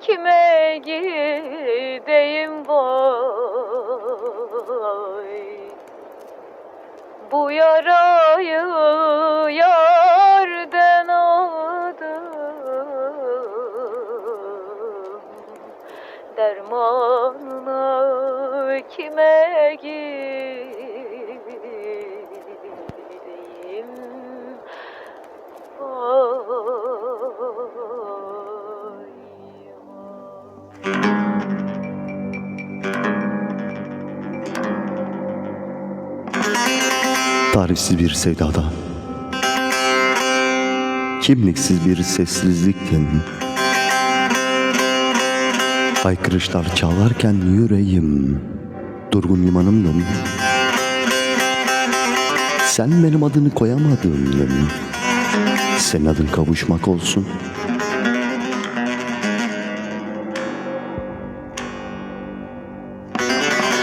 kime gideyim vay? Bu yarayı yerden aldım. Dermanına kime gideyim Tarifsiz bir sevdada. Kimliksiz bir sessizlikten. Haykırışlar çalarken yüreğim. Durgun limanımdın Sen benim adını koyamadın. Senin adın kavuşmak olsun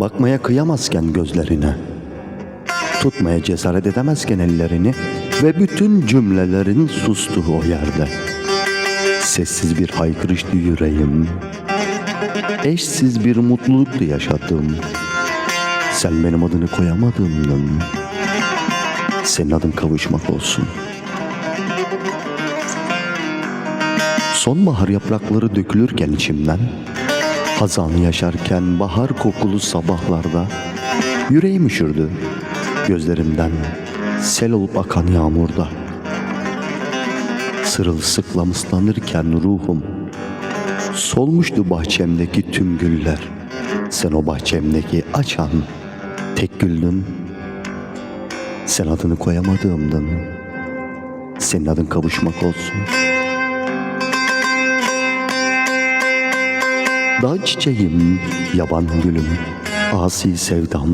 Bakmaya kıyamazken gözlerine. Tutmaya cesaret edemezken ellerini Ve bütün cümlelerin sustuğu o yerde. Sessiz bir haykırıştı yüreğim. Eşsiz bir mutluluktu yaşattım Sen benim adını koyamadığımdın Senin adın kavuşmak olsun. Sonbahar yaprakları dökülürken içimden Hazanı yaşarken bahar kokulu sabahlarda Yüreğim üşürdü gözlerimden Sel olup akan yağmurda. Sırılsıklam ıslanırken ruhum Solmuştu bahçemdeki tüm güller. Sen o bahçemdeki açan tek güldün. Sen adını koyamadığımdın. Senin adın kavuşmak olsun Dağ çiçeğim, yaban gülüm, asi sevdam.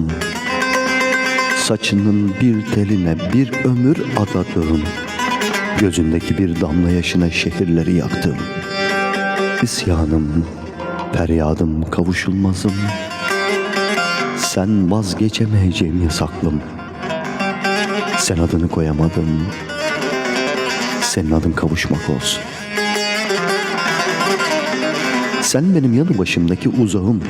Saçının bir teline bir ömür adadım. Gözündeki bir damla yaşına şehirleri yaktım. İsyanım, feryadım, kavuşulmazım. Sen vazgeçemeyeceğim yasaklım. Sen adını koyamadım. Senin adın kavuşmak olsun sen benim yanı başımdaki uzağım.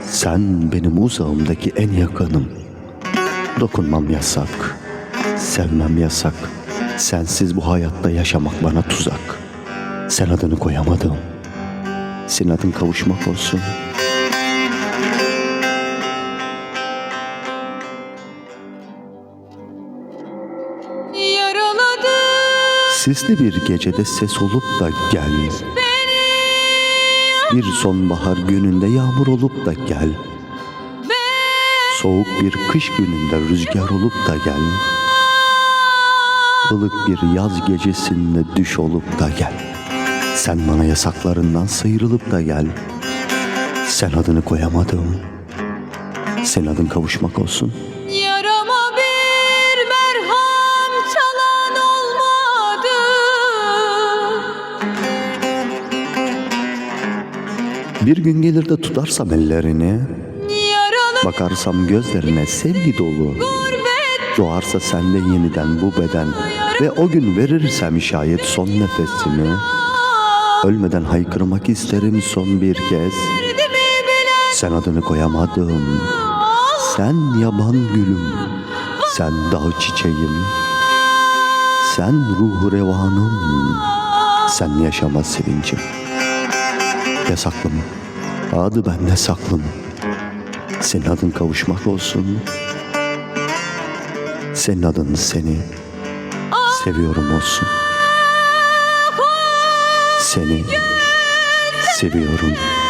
Sen benim uzağımdaki en yakınım. Dokunmam yasak. Sevmem yasak. Sensiz bu hayatta yaşamak bana tuzak. Sen adını koyamadım. Senin adın kavuşmak olsun. Yaraladı Sisli bir gecede ses olup da gel. Bir sonbahar gününde yağmur olup da gel. Soğuk bir kış gününde rüzgar olup da gel. Ilık bir yaz gecesinde düş olup da gel. Sen bana yasaklarından sıyrılıp da gel. Sen adını koyamadım. Senin adın kavuşmak olsun. Bir gün gelir de tutarsam ellerini, bakarsam gözlerine sevgi dolu. Doğarsa sende yeniden bu beden ve o gün verirsem şayet son nefesimi. Ölmeden haykırmak isterim son bir kez. Sen adını koyamadım sen yaban gülüm. Sen dağ çiçeğim. Sen ruhu revanım. Sen yaşama sevincim yasaklım adı bende saklım senin adın kavuşmak olsun senin adın seni seviyorum olsun. Seni seviyorum.